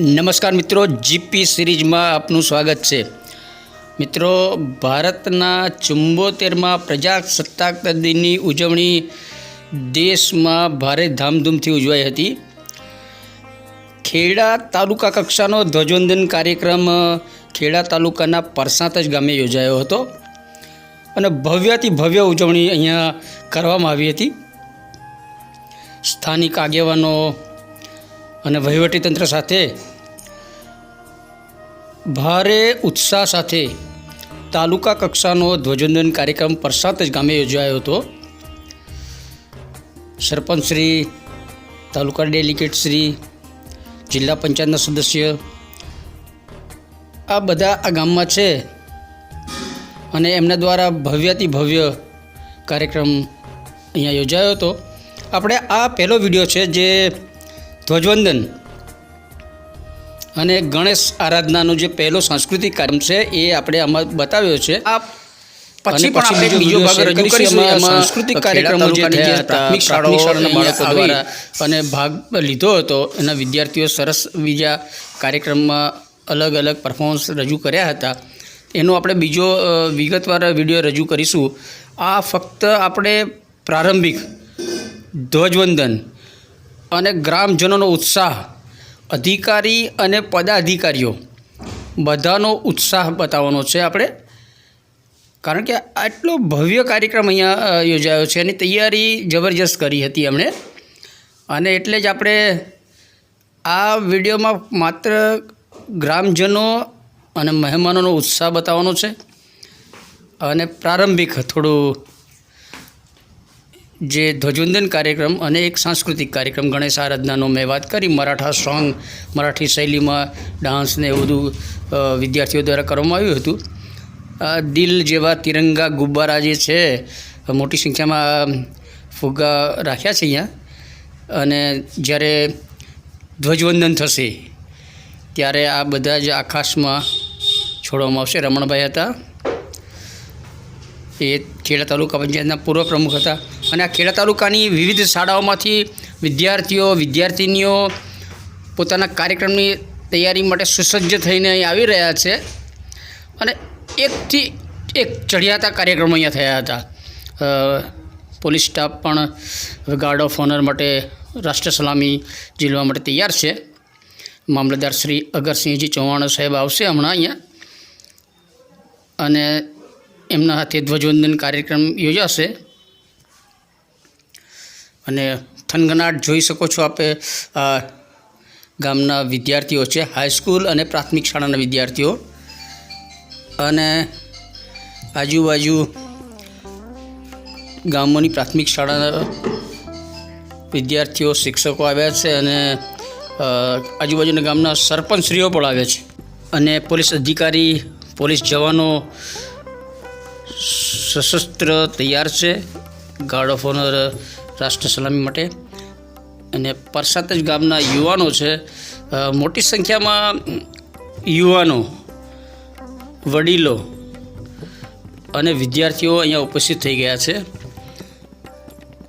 નમસ્કાર મિત્રો જીપી સિરીઝમાં આપનું સ્વાગત છે. મિત્રો, ભારતના ચુંબોતેરમાં પ્રજાસત્તાક દિનની ઉજવણી દેશમાં ભારે ધામધૂમથી ઉજવાઈ હતી. ખેડા તાલુકા કક્ષાનો ધ્વજવંદન કાર્યક્રમ ખેડા તાલુકાના પરસાત જ ગામે યોજાયો હતો. અને ભવ્યથી ભવ્ય ઉજવણી અહીંયા કરવામાં આવી હતી. સ્થાનિક આગેવાનો અને વહીવટીતંત્ર સાથે ભારે ઉત્સાહ સાથે તાલુકા કક્ષાનો ધ્વજવંદન કાર્યક્રમ પરસાત જ ગામે યોજાયો હતો. સરપંચ શ્રી, તાલુકા ડેલિગેટ શ્રી, જિલ્લા પંચાયતના સદસ્ય, આ બધા આ ગામમાં છે અને એમના દ્વારા ભવ્યથી ભવ્ય કાર્યક્રમ અહીંયા યોજાયો હતો. આપણે આ પહેલો વીડિયો છે જે ધ્વજવંદન. અને ગણેશ આરાધનાનો જે પહેલો સાંસ્કૃતિક કાર્યક્રમ છે એ આપણે આમાં બતાવ્યો છે. આ પછી પણ આપણે બીજો ભાગ રજૂ કરીશું. સાંસ્કૃતિક કાર્યક્રમો જે થયા પ્રાથમિક શાળાઓના બાળકો દ્વારા અને ભાગ લીધો હતો એના વિદ્યાર્થીઓ સરસ બીજા કાર્યક્રમમાં અલગ અલગ પરફોર્મન્સ રજૂ કર્યા હતા. એનો આપણે બીજો વિગતવાર વીડિયો રજૂ કરીશું. આ ફક્ત આપણે પ્રારંભિક ધ્વજવંદન અને ગ્રામજનોનો ઉત્સાહ, અધિકારી અને પદાધિકારીઓ. બધાનો ઉત્સાહ બતાવવાનો છે આપણે. કારણ કે આટલો ભવ્ય કાર્યક્રમ અહીંયા યોજાયો છે એની તૈયારી જબરજસ્ત કરી હતી એમણે. અને એટલે જ આપણે આ વિડીયોમાં માત્ર ગ્રામજનો અને મહેમાનોનો ઉત્સાહ બતાવવાનો છે. અને પ્રારંભિક થોડું જે ધ્વજવંદન કાર્યક્રમ અને એક સાંસ્કૃતિક કાર્યક્રમ ગણેશ આરાધનાનો મેં વાત કરી, મરાઠા સોંગ, મરાઠી શૈલીમાં ડાન્સ ને એવું બધું વિદ્યાર્થીઓ દ્વારા કરવામાં આવ્યું હતું. આ દિલ જેવા તિરંગા ગુબ્બારા જે છે, મોટી સંખ્યામાં ફુગ્ગા રાખ્યા છે અહીંયા. અને જ્યારે ધ્વજવંદન થશે, ત્યારે આ બધા જ આકાશમાં છોડવામાં આવશે. રમણભાઈ હતા, એ ખેડા તાલુકા પંચાયતના પૂર્વ પ્રમુખ હતા. અને આ ખેડા તાલુકાની વિવિધ શાળાઓમાંથી વિદ્યાર્થીઓ, વિદ્યાર્થિનીઓ પોતાના કાર્યક્રમની તૈયારી માટે સુસજ્જ થઈને અહીં આવી રહ્યા છે. અને એકથી એક ચઢિયાતા કાર્યક્રમો અહીંયા થયા હતા. પોલીસ સ્ટાફ પણ ગાર્ડ ઓફ ઓનર માટે રાષ્ટ્ર સલામી ઝીલવા માટે તૈયાર છે. મામલતદાર શ્રી અગરસિંહજી ચૌહાણ સાહેબ આવશે હમણાં અહીંયા. અને એમના હાથે ધ્વજવંદન કાર્યક્રમ યોજાશે. અને થનગનાટ જોઈ શકો છો આપે ગામના વિદ્યાર્થીઓ છે હાઈસ્કૂલ અને પ્રાથમિક શાળાના વિદ્યાર્થીઓ. અને આજુબાજુ ગામોની પ્રાથમિક શાળાના વિદ્યાર્થીઓ, શિક્ષકો આવ્યા છે અને આજુબાજુના ગામના સરપંચશ્રીઓ પણ આવ્યા છે. અને પોલીસ અધિકારી, પોલીસ જવાનો સશસ્ત્ર તૈયાર છે. ગાર્ડ ઓફ ઓનર રાષ્ટ્ર સલામી માટે. અને પરસાતજ ગામના યુવાનો છે. મોટી સંખ્યામાં યુવાનો, વડીલો અને વિદ્યાર્થીઓ અહીંયા ઉપસ્થિત થઈ ગયા છે.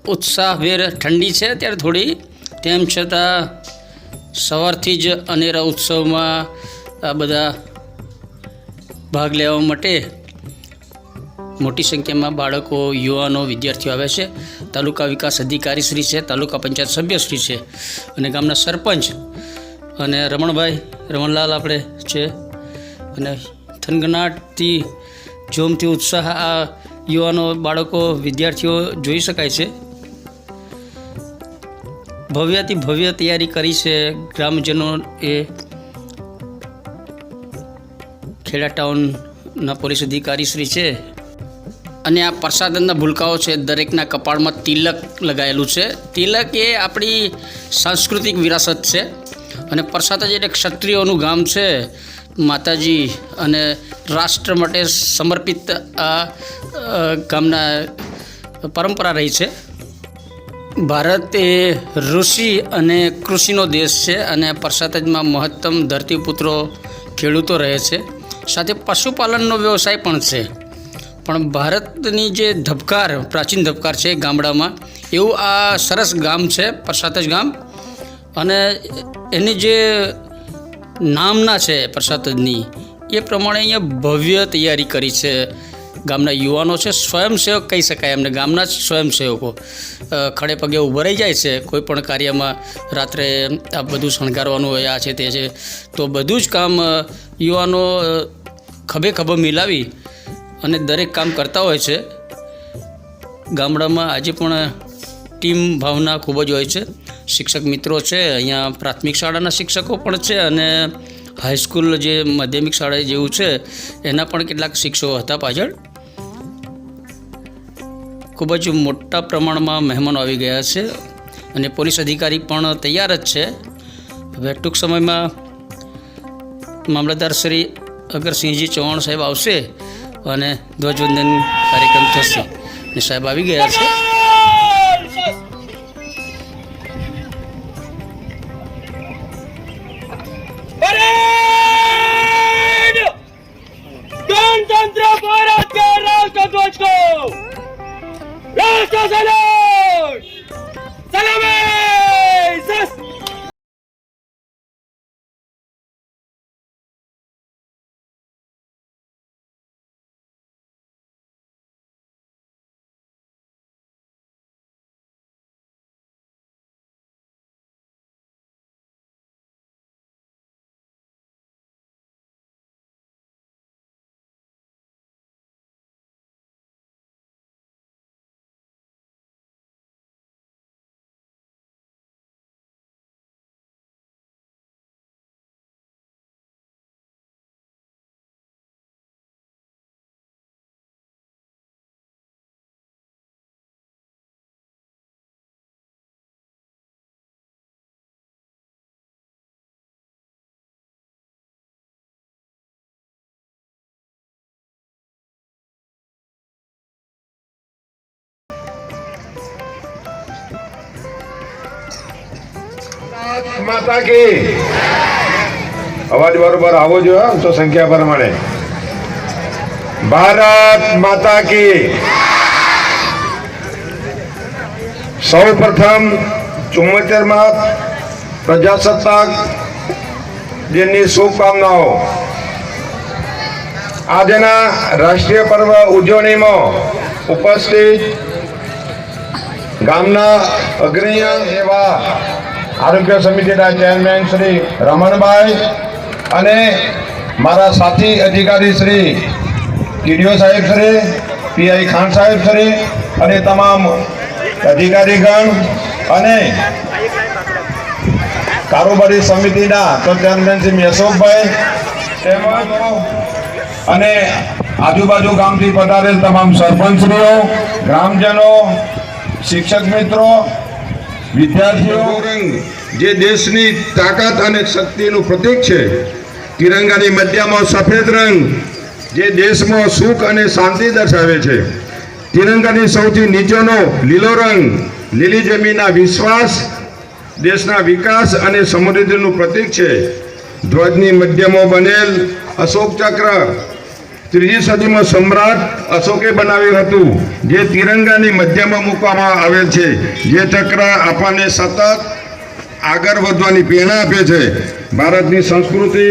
ઉત્સાહભેર ઠંડી છે ત્યારે થોડી. તેમ છતાં સવારથી જ અનેરા ઉત્સવમાં આ બધા ભાગ લેવા માટે મોટી સંખ્યામાં બાળકો, યુવાનો, વિદ્યાર્થીઓ આવે છે. તાલુકા વિકાસ અધિકારી શ્રી છે, તાલુકા પંચાયત સભ્ય શ્રી છે અને ગામના સરપંચ અને રમણભાઈ રમણલાલ આપણે છે અને થનગનાટથી જોમથી ઉત્સાહ આ યુવાનો, બાળકો, વિદ્યાર્થીઓ જોઈ શકાય છે. ભવ્યથી ભવ્ય તૈયારી કરી છે ગ્રામજનો એ ખેડા ટાઉનના પોલીસ અધિકારી શ્રી છે. અને આ પ્રસાદનના ભૂલકાઓ છે, દરેકના કપાળમાં તિલક લગાવેલું છે. તિલક એ આપણી સાંસ્કૃતિક વિરાસત છે અને પ્રસાદ જ એટલે ક્ષત્રિયોનું ગામ છે, માતાજી અને રાષ્ટ્ર માટે સમર્પિત આ ગામના પરંપરા રહી છે. ભારત એ ઋષિ અને કૃષિનો દેશ છે અને પ્રસાદજમાં મહત્તમ ધરતીપુત્રો ખેડૂતો રહે છે. સાથે પશુપાલનનો વ્યવસાય પણ છે. પણ ભારતની જે ધબકાર, પ્રાચીન ધબકાર છે ગામડામાં, એવું આ સરસ ગામ છે પરસાતજ ગામ. અને એની જે નામના છે પ્રસાદની, એ પ્રમાણે અહીંયા ભવ્ય તૈયારી કરી છે ગામના યુવાનો છે. સ્વયંસેવક કહી શકાય એમને, ગામના જ સ્વયંસેવકો. ખડે પગે ઊભા રહી જાય છે, કોઈ પણ કાર્યમાં રાત્રે આ બધું શણગારવાનું હોય, આ છે તે છે. તો બધું જ કામ યુવાનો ખભે ખભે મિલાવી અને દરેક કામ કરતા હોય છે. ગામડામાં આજે પણ ટીમ ભાવના ખૂબ જ હોય છે. શિક્ષક મિત્રો છે, અહીંયા પ્રાથમિક શાળાના શિક્ષકો પણ છે અને હાઈસ્કૂલ જે માધ્યમિક શાળા જેવું છે, એના પણ કેટલાક શિક્ષકો હતા પાછળ. ખૂબ જ મોટા પ્રમાણમાં મહેમાનો આવી ગયા છે અને પોલીસ અધિકારી પણ તૈયાર જ છે. હવે ટૂંક સમયમાં મામલતદાર શ્રી અગરસિંહજી ચૌહાણ સાહેબ આવશે. અને ધ્વજવંદન કાર્યક્રમ થશે. અને સાહેબ આવી ગયા છે. ગણતંત્ર ભારત કે કો રાષ્ટ્ર માતા કી. અવાજ બરોબર આવો જોઈએ તો સંખ્યા પ્રમાણે. ભારત માતા કી. સૌ પ્રથમ ચુમ્મોતેરમાં પ્રજાસત્તાક દિનની શુભકામનાઓ. આજના રાષ્ટ્રીય પર્વ ઉજવણીમાં ઉપસ્થિત ગામના અગ્રણીય એવા આરોગ્ય સમિતિના ચેરમેન શ્રી રમણભાઈ અને મારા સાથી અધિકારી શ્રી ટીડીઓ સાહેબ શ્રી, પીઆઈ ખાન સાહેબ શ્રી અને તમામ અધિકારીગણ અને કારોબારી સમિતિના ચેરમેન શ્રી મેશોકભાઈ તેમજ અને આજુબાજુ ગામથી પધારેલ તમામ સરપંચશ્રીઓ, ગ્રામજનો, શિક્ષક મિત્રો, વિદ્યાર્થીઓ જે દેશની તાકાત અને શક્તિનું પ્રતીક છે, તિરંગાની મધ્યમાં સફેદ રંગ, જે દેશમાં સુખ અને શાંતિ દર્શાવે છે. તિરંગાની સૌથી નીચેનો લીલો રંગ, લીલી જમીનના વિશ્વાસ, દેશના વિકાસ અને સમૃદ્ધિનું પ્રતીક છે. ધ્વજની મધ્યમાં બનેલ અશોક ચક્ર, ત્રીજી સદીમાં સમ્રાટ અશોકે બનાવ્યું હતું, જે તિરંગાની મધ્યમાં મૂકવામાં આવેલ છે. જે ચક્ર આપણને સતત આગળ વધવાની પ્રેરણા આપે છે. ભારતની સંસ્કૃતિ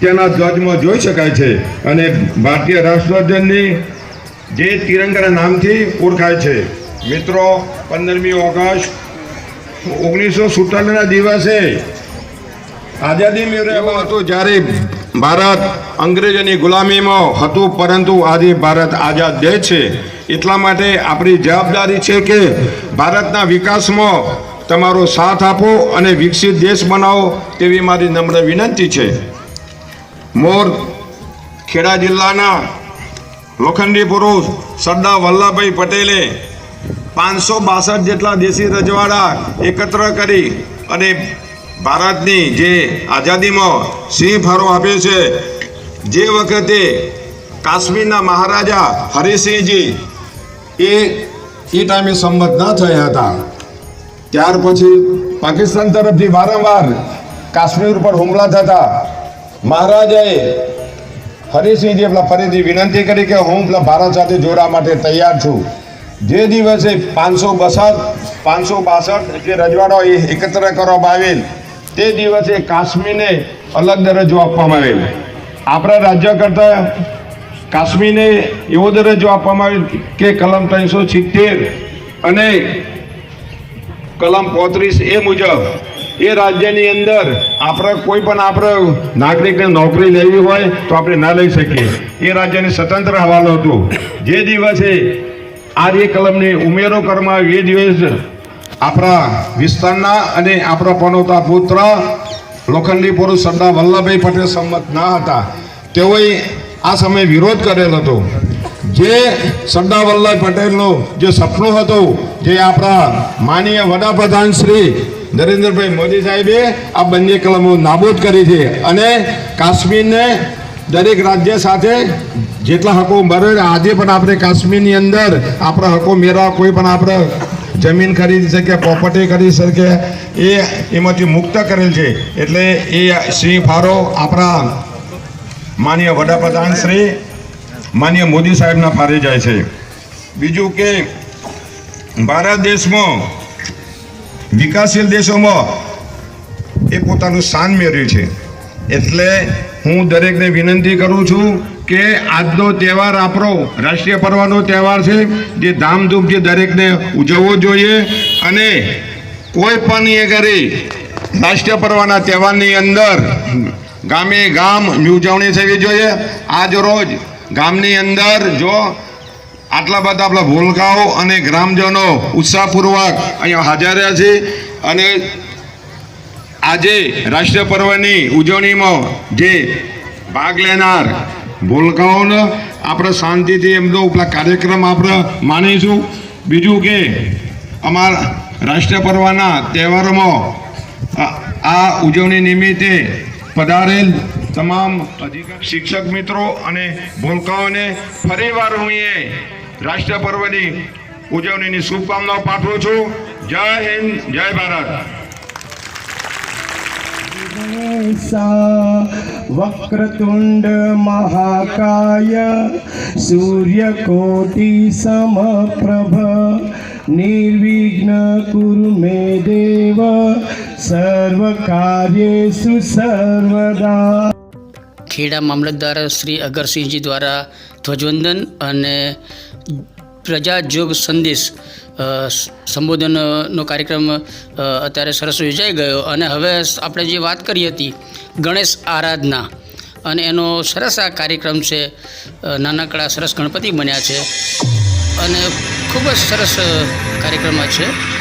તેના ધ્વજમાં જોઈ શકાય છે અને ભારતીય રાષ્ટ્રધ્વજની જે તિરંગાના નામથી ઓળખાય છે. મિત્રો, પંદરમી ઓગસ્ટ ઓગણીસો સુડતાલીસના દિવસે આઝાદી મેળવ્યો હતો જ્યારે ભારત અંગ્રેજોની ગુલામીમાં હતું, પરંતુ આજે ભારત આઝાદ દેશ છે. એટલા માટે આપણી જવાબદારી છે કે ભારતના વિકાસમાં તમારો સાથ આપો અને વિકસિત દેશ બનાવો તેવી મારી નમ્ર વિનંતી છે. મોર ખેડા જિલ્લાના લોખંડી પુરુષ સરદાર વલ્લભભાઈ પટેલે પાંચસો બાસઠ જેટલા દેશી રજવાડા એકત્ર કરી અને ભારતની જે આઝાદીમાં સિંહ ફાળો આપ્યો છે, જે વખતે કાશ્મીરના મહારાજા હરિસિંહજી એ એ ટાઈમે સંમત ન થયા હતા. ત્યાર પછી પાકિસ્તાન તરફથી વારંવાર કાશ્મીર ઉપર હુમલા થતા મહારાજાએ હરિસિંહજી પેલા ફરીથી વિનંતી કરી કે હું પેલા ભારત સાથે જોડાવા માટે તૈયાર છું. જે દિવસે પાંચસો બસઠ પાંચસો બાસઠ જે રજવાડો એ એકત્ર કરવામાં આવેલ, તે દિવસે કાશ્મીરને અલગ દરજ્જો આપવામાં આવેલ. આપણા રાજ્ય કરતાં કાશ્મીરને એવો દરજ્જો આપવામાં આવેલ કે કલમ ત્રણસો સિત્તેર અને કલમ પોત્રીસ એ મુજબ એ રાજ્યની અંદર આપણે કોઈ પણ આપણે નાગરિકને નોકરી લેવી હોય તો આપણે ના લઈ શકીએ. એ રાજ્યને સ્વતંત્ર હવાલો હતો. જે દિવસે આર્ય કલમને ઉમેરો કરવામાં આવ્યો, એ દિવસ આપણા વિસ્તારના અને આપણા પનોતા પુત્ર લોખંડી પુરુષ સરદાર વલ્લભભાઈ પટેલ સંમત ના હતા. તેઓએ આ સમયે વિરોધ કરેલ હતો. જે સરદાર વલ્લભ પટેલનું જે સપનું હતું, જે આપણા માનીય વડાપ્રધાન શ્રી નરેન્દ્રભાઈ મોદી સાહેબે આ બંને કલમો નાબૂદ કરી છે. અને કાશ્મીરને દરેક રાજ્ય સાથે જેટલા હકો મળે આજે પણ આપણે કાશ્મીરની અંદર આપણા હકો મેળવવા કોઈ પણ આપણે જમીન ખરીદી શકે પ્રોપર્ટી ખરીદી શકે, એ એમાંથી મુક્ત કરેલ છે. એટલે એ સિંહ ફારો આપણા માનીય વડાપ્રધાન શ્રી માનીય મોદી સાહેબના ફારે જાય છે. બીજું કે ભારત દેશમાં, વિકાસશીલ દેશોમાં એ પોતાનું સ્થાન મેળવ્યું છે. એટલે હું દરેકને વિનંતી કરું છું કે આજનો તહેવાર આપણો રાષ્ટ્રીય પર્વનો તહેવાર છે, જે ધામધૂમથી દરેકને ઉજવવો જોઈએ અને કોઈ પણ એ કરી રાષ્ટ્રીય પર્વના તહેવારની અંદર ગામે ગામ ઉજવણી થવી જોઈએ. આજ રોજ ગામની અંદર જો આટલા બધા આપણા ભૂલકાઓ અને ગ્રામજનો ઉત્સાહપૂર્વક અહીંયા હાજર રહ્યા છે અને આજે રાષ્ટ્રીય પર્વની ઉજવણીમાં જે ભાગ લેનાર ભૂલકાઓને આપણે શાંતિથી એમનો ઉપલા કાર્યક્રમ આપણે માનીશું. બીજું કે અમારા રાષ્ટ્રીય પર્વના તહેવારોમાં આ- આ ઉજવણી નિમિત્તે પધારેલ તમામ શિક્ષક મિત્રો અને ભૂલકાઓને ફરીવાર હું એ રાષ્ટ્ર પર્વની ઉજવણીની શુભકામનાઓ પાઠવું છું. જય હિન્દ, જય ભારત. વક્રતુંડ મહાકાય, સૂર્યકોટિ સમપ્રભ, નિર્વિઘ્ન કુરુ મે દેવ, સર્વકાર્યેષુ સર્વદા. ખેડા મામલતદાર શ્રી અગરસિંહજી દ્વારા ધ્વજવંદન અને પ્રજાજોગ સંદેશ સંબોધનનો કાર્યક્રમ અત્યારે સરસ યોજાઈ ગયો. અને હવે આપણે જે વાત કરી હતી, ગણેશ આરાધના, અને એનો સરસ આ કાર્યક્રમ છે નાનકડા સરસ ગણપતિ બન્યા છે. અને ખૂબ જ સરસ કાર્યક્રમ છે.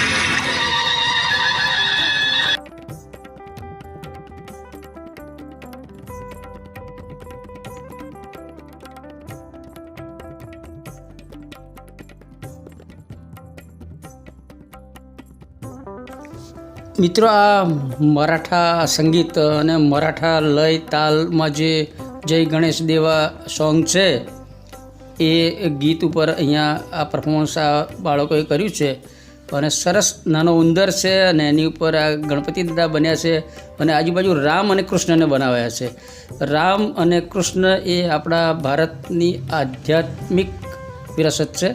મિત્રો, આ મરાઠા સંગીત અને મરાઠા લય તાલમાં જે જય ગણેશ દેવા સોંગ છે, એ ગીત ઉપર અહીંયા આ પરફોર્મન્સ આ બાળકોએ કર્યું છે. અને સરસ નાનો ઉંદર છે અને એની ઉપર આ ગણપતિ દાદા બન્યા છે અને આજુબાજુ રામ અને કૃષ્ણને બનાવ્યા છે. રામ અને કૃષ્ણ એ આપણા ભારતની આધ્યાત્મિક વિરાસત છે.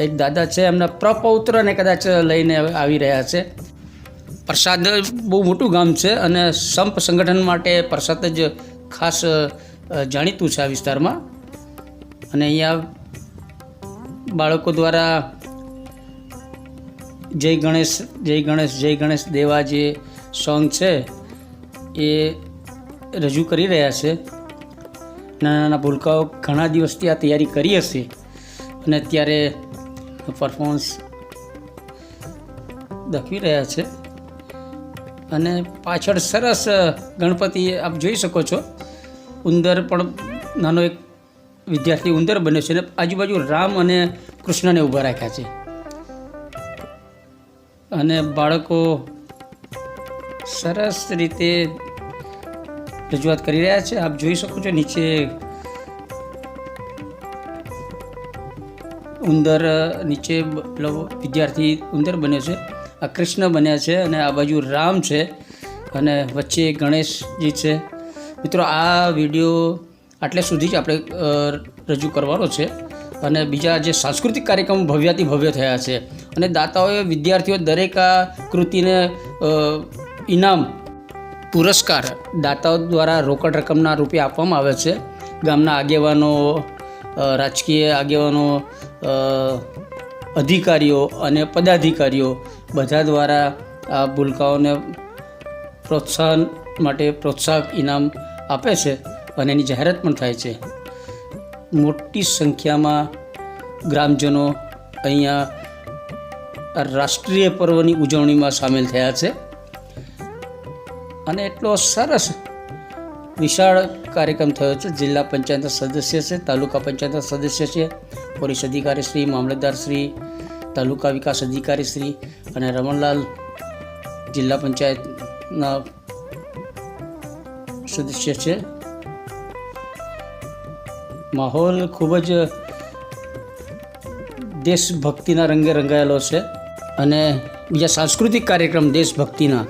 એક દાદા છે, એમના પ્રપૌત્રને કદાચ લઈને આવી રહ્યા છે. પ્રસાદ બહુ મોટું ગામ છે અને સંપ સંગઠન માટે પ્રસાદ જ ખાસ જાણીતું છે આ વિસ્તારમાં. અને અહીંયા બાળકો દ્વારા જય ગણેશ જય ગણેશ જય ગણેશ દેવા જે સોંગ છે એ રજૂ કરી રહ્યા છે. નાના નાના ભૂલકાઓ ઘણા દિવસથી આ તૈયારી કરી હશે અને અત્યારે પરફોર્મન્સ દાખવી રહ્યા છે. અને પાછળ સરસ ગણપતિ, આપ જોઈ શકો છો. ઉંદર પણ નાનો એક વિદ્યાર્થી ઉંદર બન્યો છે અને આજુબાજુ રામ અને કૃષ્ણને ઊભા રાખ્યા છે. અને બાળકો સરસ રીતે રજૂઆત કરી રહ્યા છે. આપ જોઈ શકો છો નીચે ઉંદર નીચે વિદ્યાર્થી ઉંદર બન્યો છે. આ કૃષ્ણ બન્યા છે અને આ બાજુ રામ છે અને વચ્ચે ગણેશજી છે. મિત્રો, આ વીડિયો આટલે સુધી જ આપણે રજૂ કરવાનો છે અને બીજા જે સાંસ્કૃતિક કાર્યક્રમો ભવ્યાથી ભવ્ય થયા છે અને દાતાઓએ, વિદ્યાર્થીઓ દરેક આ કૃતિને ઇનામ, પુરસ્કાર દાતાઓ દ્વારા રોકડ રકમના રૂપે આપવામાં આવે છે. ગામના આગેવાનો રાજકીય આગેવાનો અધિકારીઓ અને પદાધિકારીઓ બધા દ્વારા આ ભૂલકાઓને પ્રોત્સાહન માટે પ્રોત્સાહક ઇનામ આપે છે અને એની જાહેરાત પણ થાય છે. મોટી સંખ્યામાં ગ્રામજનો અહીંયા રાષ્ટ્રીય પર્વની ઉજવણીમાં સામેલ થયા છે. અને એટલો સરસ વિશાળ કાર્યક્રમ થયો છે. જિલ્લા પંચાયતના સદસ્ય છે, તાલુકા પંચાયતના સદસ્ય છે પોલીસ અધિકારી શ્રી, મામલતદાર શ્રી, તાલુકા વિકાસ અધિકારી શ્રી અને રમણલાલ જિલ્લા પંચાયતના સદસ્ય છે. માહોલ ખૂબ જ દેશભક્તિના રંગે રંગાયેલો છે અને બીજા સાંસ્કૃતિક કાર્યક્રમ દેશભક્તિના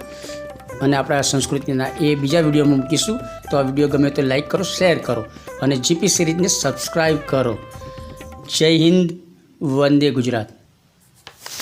અને આપણા સંસ્કૃતિના એ બીજા વિડીયોમાં મૂકીશું. તો આ વીડિયો ગમે તો લાઈક કરો, શેર કરો અને જીપી સિરીઝને સબસ્ક્રાઈબ કરો. જય હિન્દ વંદે ગુજરાત.